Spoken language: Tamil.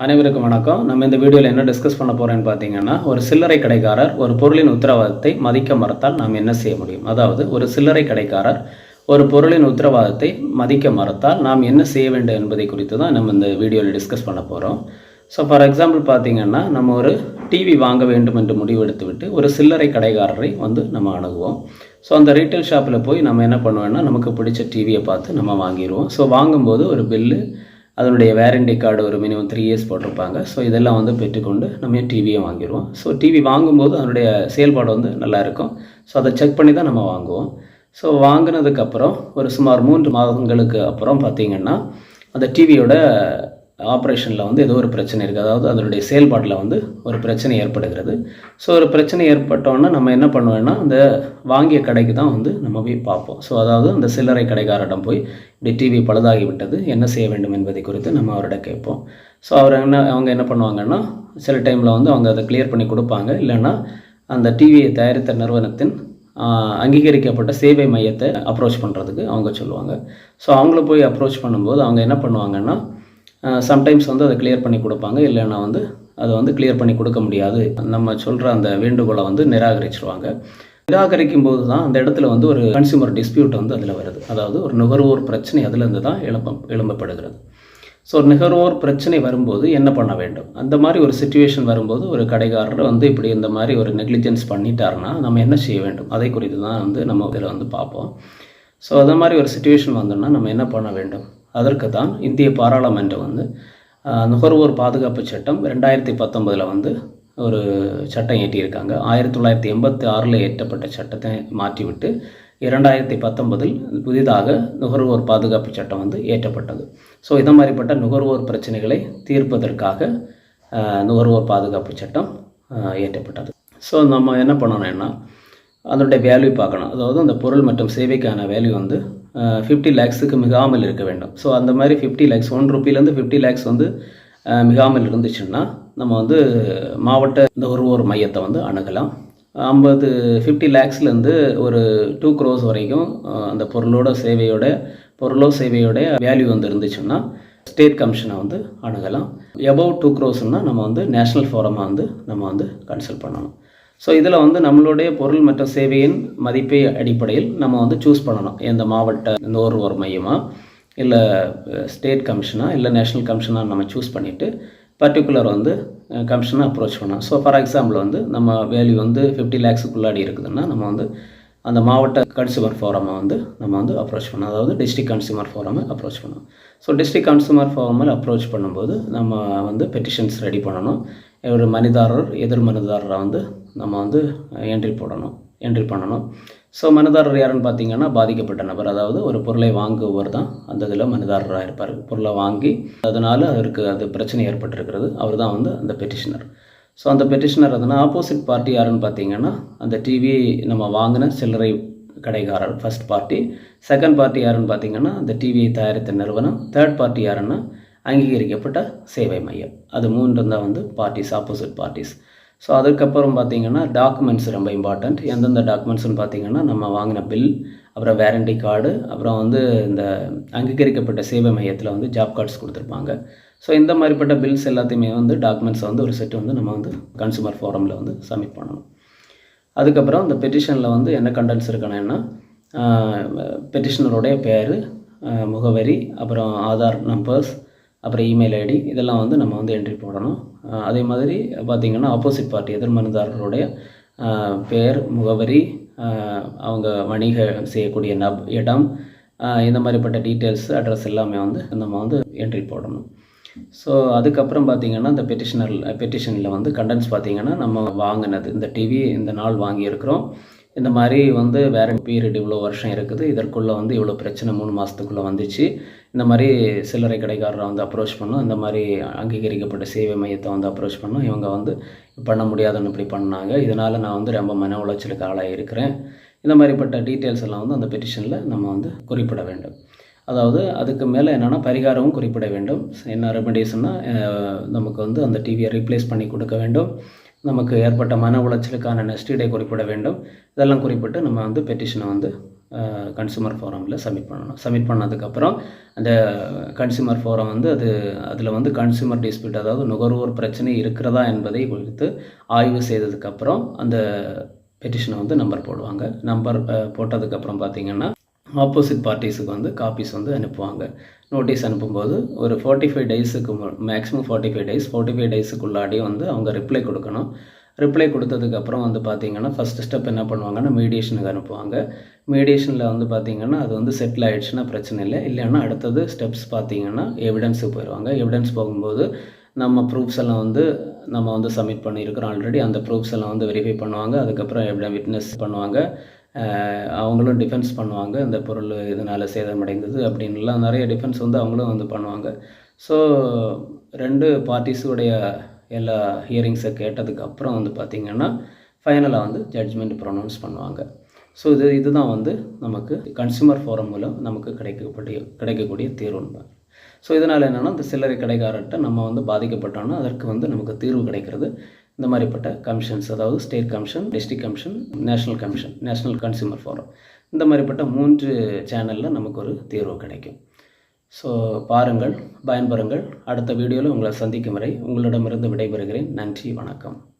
அனைவருக்கும் வணக்கம். நம்ம இந்த வீடியோவில் என்ன டிஸ்கஸ் பண்ண போகிறோன்னு பார்த்தீங்கன்னா ஒரு சில்லறை கடைக்காரர் ஒரு பொருளின் உத்தரவாதத்தை மதிக்க மறுத்தால் நாம் என்ன செய்ய முடியும்? அதாவது ஒரு சில்லறை கடைக்காரர் ஒரு பொருளின் உத்தரவாதத்தை மதிக்க மறுத்தால் நாம் என்ன செய்ய வேண்டும் என்பதை குறித்து தான் நம்ம இந்த வீடியோவில் டிஸ்கஸ் பண்ண போகிறோம் ஸோ ஃபார் எக்ஸாம்பிள் பார்த்தீங்கன்னா நம்ம ஒரு டிவி வாங்க வேண்டும் என்று முடிவெடுத்து விட்டு ஒரு சில்லறை கடைக்காரரை வந்து நம்ம அணுகுவோம். ஸோ அந்த ரீட்டைல் ஷாப்பில் போய் நம்ம என்ன பண்ணுவோம்னா நமக்கு பிடிச்ச டிவியை பார்த்து நம்ம வாங்கிடுவோம். ஸோ வாங்கும்போது ஒரு பில்லு அதனுடைய வேரண்டி கார்டு ஒரு மினிமம் த்ரீ இயர்ஸ் போட்டிருப்பாங்க. ஸோ இதெல்லாம் வந்து பெற்றுக்கொண்டு நம்ம டிவியை வாங்கிடுவோம் ஸோ டிவி வாங்கும்போது அதனுடைய செயல்பாடு வந்து நல்லா இருக்கும். ஸோ அதை செக் பண்ணி தான் நம்ம வாங்குவோம். ஸோ வாங்கினதுக்கப்புறம் ஒரு சுமார் மூன்று மாதங்களுக்கு அப்புறம் பார்த்திங்கன்னா அந்த டிவியோட ஆப்ரேஷனில் வந்து ஏதோ ஒரு பிரச்சனை இருக்குது அதாவது அதனுடைய செயல்பாட்டில் வந்து ஒரு பிரச்சனை ஏற்படுகிறது. ஸோ ஒரு பிரச்சனை ஏற்பட்டோன்னா நம்ம என்ன பண்ணுவோம்னா அந்த வாங்கிய கடைக்கு தான் வந்து நம்ம போய் பார்ப்போம். ஸோ அதாவது அந்த சில்லறை கடைக்காரரிடம் போய் இப்படி டிவி பழுதாகி விட்டது என்ன செய்ய வேண்டும் என்பதை குறித்து நம்ம அவர்கிட்ட கேட்போம். ஸோ அவர் என்ன அவங்க என்ன பண்ணுவாங்கன்னா சில டைமில் வந்து அவங்க அதை கிளியர் பண்ணி கொடுப்பாங்க. இல்லைன்னா அந்த டிவியை தயாரித்த நிறுவனத்தின் அங்கீகரிக்கப்பட்ட சேவை மையத்தை அப்ரோச் பண்ணுறதுக்கு அவங்க சொல்லுவாங்க. ஸோ அவங்கள போய் அப்ரோச் பண்ணும்போது அவங்க என்ன பண்ணுவாங்கன்னா சம்டைம்ஸ் வந்து அதை கிளியர் பண்ணி கொடுப்பாங்க. இல்லைன்னா வந்து அதை வந்து கிளியர் பண்ணி கொடுக்க முடியாது. நம்ம சொல்கிற அந்த வேண்டுகோளை வந்து நிராகரிச்சிருவாங்க. நிராகரிக்கும் போது தான் அந்த இடத்துல வந்து ஒரு கன்சியூமர் டிஸ்பியூட் வந்து அதில் வருது. அதாவது ஒரு நுகர்வோர் பிரச்சனை அதுலேருந்து தான் எழுப்ப எழும்பப்படுகிறது. ஸோ நுகர்வோர் பிரச்சனை வரும்போது என்ன பண்ண வேண்டும்? அந்த மாதிரி ஒரு சுச்சுவேஷன் வரும்போது ஒரு கடைக்காரர் வந்து இப்படி இந்த மாதிரி ஒரு நெக்லிஜென்ஸ் பண்ணிட்டாருன்னா நம்ம என்ன செய்ய வேண்டும்? அதை குறித்து தான் வந்து நம்ம இதில் வந்து பார்ப்போம். ஸோ அது மாதிரி ஒரு சுச்சுவேஷன் வந்தோம்னா நம்ம என்ன பண்ண வேண்டும்? அதற்கு தான் இந்திய பாராளுமன்றம் வந்து நுகர்வோர் பாதுகாப்பு சட்டம் ரெண்டாயிரத்தி பத்தொன்பதில் வந்து ஒரு சட்டம் இயற்றியிருக்காங்க. ஆயிரத்தி தொள்ளாயிரத்தி எண்பத்தி ஆறில் இயற்றப்பட்ட சட்டத்தை மாற்றிவிட்டு இரண்டாயிரத்தி பத்தொன்பதில் புதிதாக நுகர்வோர் பாதுகாப்பு சட்டம் வந்து இயற்றப்பட்டது. ஸோ இதை மாதிரிப்பட்ட நுகர்வோர் பிரச்சனைகளை தீர்ப்பதற்காக நுகர்வோர் பாதுகாப்பு சட்டம் ஏற்றப்பட்டது இயற்றப்பட்டது. ஸோ நம்ம என்ன பண்ணணும்னா அதனுடைய வேல்யூ பார்க்கணும். அதாவது அந்த பொருள் மற்றும் சேவைக்கான வேல்யூ வந்து ஃபிஃப்டி லேக்ஸுக்கு மிகாமல் இருக்க வேண்டும். ஸோ அந்த மாதிரி ஃபிஃப்டி லேக்ஸ் ஒன் ருப்பிலேருந்து ஃபிஃப்டி லேக்ஸ் வந்து மிகாமல் இருந்துச்சுன்னா நம்ம வந்து மாவட்ட இந்த ஒருவோர் மையத்தை வந்து அணுகலாம். ஐம்பது ஃபிஃப்டி லேக்ஸ்லேருந்து ஒரு டூ க்ரோஸ் வரைக்கும் அந்த பொருளோட சேவையோட பொருளோ சேவையோட வேல்யூ வந்து இருந்துச்சுன்னா ஸ்டேட் கமிஷனை வந்து அணுகலாம். எபவ் டூ க்ரோஸ்னால் நம்ம வந்து நேஷ்னல் ஃபோரமாக வந்து நம்ம வந்து கன்சல்ட் பண்ணணும். ஸோ இதில் வந்து நம்மளுடைய பொருள் மற்றும் சேவையின் மதிப்பை அடிப்படையில் நம்ம வந்து சூஸ் பண்ணணும். எந்த மாவட்ட நுகர்வோர் மையமாக இல்லை ஸ்டேட் கமிஷனா இல்லை நேஷ்னல் கமிஷனாக நம்ம சூஸ் பண்ணிவிட்டு பர்டிகுலர் வந்து கமிஷனை அப்ரோச் பண்ணோம் ஸோ ஃபார் எக்ஸாம்பிள் வந்து நம்ம வேல்யூ வந்து ஃபிஃப்டி லேக்ஸுக்குள்ளாடி இருக்குதுன்னா நம்ம வந்து அந்த மாவட்ட கன்சியூமர் ஃபோரமை வந்து நம்ம வந்து அப்ரோச் பண்ணோம் அதாவது டிஸ்ட்ரிக் கன்சியூமர் ஃபோரமை அப்ரோச் பண்ணோம் ஸோ டிஸ்ட்ரிக் கன்சியூமர் ஃபோரமில் அப்ரோச் பண்ணும்போது நம்ம வந்து பெட்டிஷன்ஸ் ரெடி பண்ணணும். ஒரு மனிதாரர் எதிர் மனிதாரரை வந்து நம்ம வந்து என்ட்ரி போடணும் என்ட்ரி பண்ணணும். ஸோ மனுதாரர் யாருன்னு பார்த்தீங்கன்னா பாதிக்கப்பட்ட நபர். அதாவது ஒரு பொருளை வாங்குபவர் தான் அந்த இதில் மனுதாரராக இருப்பார். பொருளை வாங்கி அதனால் அவருக்கு அது பிரச்சனை ஏற்பட்டிருக்கிறது. அவர் தான் வந்து அந்த பெட்டிஷனர் ஸோ அந்த பெட்டிஷனர் அதனால் ஆப்போசிட் பார்ட்டி யாருன்னு பார்த்தீங்கன்னா அந்த டிவி நம்ம வாங்கின சில்லறை கடைக்காரர் ஃபர்ஸ்ட் பார்ட்டி செகண்ட் பார்ட்டி யாருன்னு பார்த்தீங்கன்னா அந்த டிவியை தயாரித்த நிறுவனம். தேர்ட் பார்ட்டி யாருன்னா அங்கீகரிக்கப்பட்ட சேவை மையம். அது மூன்று தான் வந்து பார்ட்டிஸ் ஆப்போசிட் பார்ட்டிஸ் ஸோ அதுக்கப்புறம் பார்த்தீங்கன்னா டாக்குமெண்ட்ஸ் ரொம்ப இம்பார்ட்டண்ட் எந்தெந்த டாக்குமெண்ட்ஸ்னு பார்த்தீங்கன்னா நம்ம வாங்கின பில் அப்புறம் வேரண்டி கார்டு அப்புறம் வந்து இந்த அங்கீகரிக்கப்பட்ட சேவை மையத்தில் வந்து ஜாப் கார்ட்ஸ் கொடுத்துருப்பாங்க. ஸோ இந்த மாதிரிப்பட்ட பில்ஸ் எல்லாத்தையுமே வந்து டாக்குமெண்ட்ஸ் வந்து ஒரு செட் வந்து நம்ம வந்து கன்சூமர் ஃபோரமில் வந்து சப்மிட் பண்ணணும். அதுக்கப்புறம் இந்த பெட்டிஷனில் வந்து என்ன கண்டென்ட்ஸ் இருக்கணும்னா பெட்டிஷனருடைய பேர் முகவரி அப்புறம் ஆதார் நம்பர்ஸ் அப்புறம் இமெயில் ஐடி இதெல்லாம் வந்து நம்ம வந்து என்ட்ரி போடணும். அதே மாதிரி பார்த்திங்கன்னா ஆப்போசிட் பார்ட்டி எதிர்மனுதாரர்களுடைய பெயர் பேர் முகவரி அவங்க வணிக செய்யக்கூடிய நப் இடம் இந்த மாதிரிப்பட்ட டீட்டெயில்ஸ் அட்ரஸ் எல்லாமே வந்து நம்ம வந்து என்ட்ரி போடணும். ஸோ அதுக்கப்புறம் பார்த்திங்கன்னா இந்த பெட்டிஷனர் பெட்டிஷனில் வந்து கண்டென்ட்ஸ் பார்த்தீங்கன்னா நம்ம வாங்கினது. இந்த டிவி இந்த நாள் வாங்கியிருக்கிறோம். இந்த மாதிரி வந்து வேற பீரியட் இவ்வளோ வருஷம் இருக்குது. இதற்குள்ளே வந்து இவ்வளோ பிரச்சனை மூணு மாதத்துக்குள்ளே வந்துச்சு. இந்த மாதிரி சில்லறை கடைக்காரரை வந்து அப்ரோச் பண்ணோம். இந்த மாதிரி அங்கீகரிக்கப்பட்ட சேவை மையத்தை வந்து அப்ரோச் பண்ணோம். இவங்க வந்து பண்ண முடியாதுன்னு இப்படி பண்ணாங்க. இதனால் நான் வந்து ரொம்ப மன உளைச்சலுக்கு ஆளாக இருக்கிறேன் இந்த மாதிரிப்பட்ட டீட்டெயில்ஸ் எல்லாம் வந்து அந்த பெட்டிஷனில் நம்ம வந்து குறிப்பிட வேண்டும். அதாவது அதுக்கு மேலே என்னென்னா பரிகாரமும் குறிப்பிட வேண்டும். என்ன ரெமெடிஸ்னால் நமக்கு வந்து அந்த டிவியை ரீப்ளேஸ் பண்ணி கொடுக்க வேண்டும். நமக்கு ஏற்பட்ட மன உளைச்சலுக்கான நெஸ்டீடை குறிப்பிட வேண்டும். இதெல்லாம் குறிப்பிட்டு நம்ம வந்து பெட்டிஷனை வந்து கன்சூமர் ஃபோரமில் சப்மிட் பண்ணணும். சப்மிட் பண்ணதுக்கப்புறம் அந்த கன்சூமர் ஃபோரம் வந்து அது அதில் வந்து கன்சூமர் டிஸ்பியூட் அதாவது நுகர்வோர் பிரச்சனை இருக்கிறதா என்பதை குறித்து ஆய்வு செய்ததுக்கப்புறம் அந்த பெட்டிஷனை வந்து நம்பர் போடுவாங்க. நம்பர் போட்டதுக்கப்புறம் பார்த்தீங்கன்னா ஆப்போசிட் பார்ட்டிஸுக்கு வந்து காப்பீஸ் வந்து அனுப்புவாங்க. நோட்டீஸ் அனுப்பும்போது ஒரு ஃபார்ட்டி ஃபைவ் டேஸுக்கு maximum forty five days forty five டேஸுக்குள்ளாடி வந்து அவங்க ரிப்ளை கொடுக்கணும். ரிப்ளை கொடுத்ததுக்கப்புறம் வந்து பார்த்தீங்கன்னா ஃபஸ்ட்டு ஸ்டெப் என்ன பண்ணுவாங்கன்னா மீடியேஷனுக்கு அனுப்புவாங்க. மீடியேஷனில் வந்து பார்த்தீங்கன்னா அது வந்து செட்டில் ஆகிடுச்சுன்னா பிரச்சனை இல்லை. இல்லைன்னா அடுத்தது ஸ்டெப்ஸ் பார்த்தீங்கன்னா எவிடன்ஸுக்கு போயிடுவாங்க. எவிடன்ஸ் போகும்போது நம்ம ப்ரூஃப்ஸ் எல்லாம் வந்து நம்ம வந்து சப்மிட் பண்ணியிருக்கிறோம் ஆல்ரெடி அந்த ப்ரூஃப்ஸ் எல்லாம் வந்து வெரிஃபை பண்ணுவாங்க. அதுக்கப்புறம் எவிட விட்னஸ் பண்ணுவாங்க. அவங்களும் டிஃபென்ஸ் பண்ணுவாங்க. இந்த பொருள் இதனால் சேதமடைந்தது அப்படின்லாம் நிறைய டிஃபென்ஸ் வந்து அவங்களும் வந்து பண்ணுவாங்க. ஸோ ரெண்டு பார்ட்டிஸுடைய எல்லா ஹியரிங்ஸை கேட்டதுக்கு அப்புறம் வந்து பார்த்திங்கன்னா ஃபைனலாக வந்து ஜட்ஜ்மெண்ட் ப்ரொனவுன்ஸ் பண்ணுவாங்க. ஸோ இது இதுதான் வந்து நமக்கு கன்சியூமர் ஃபோரம் மூலம் நமக்கு கிடைக்கக்கூடிய கிடைக்கக்கூடிய தீர்வுன்னு ஸோ இதனால் என்னென்னா இந்த சில்லறை கடைக்காரர்கிட்ட நம்ம வந்து பாதிக்கப்பட்டோம்னா அதற்கு வந்து நமக்கு தீர்வு கிடைக்கிறது. இந்த மாதிரிப்பட்ட கமிஷன்ஸ் அதாவது state commission district commission national commission national consumer forum இந்த மாதிரிப்பட்ட மூன்று சேனலில் நமக்கு ஒரு தீர்வு கிடைக்கும். ஸோ பாருங்கள் பயன்பெறுங்கள். அடுத்த வீடியோவில் உங்களை சந்திக்கும் வரை உங்களிடமிருந்து விடைபெறுகிறேன். நன்றி வணக்கம்.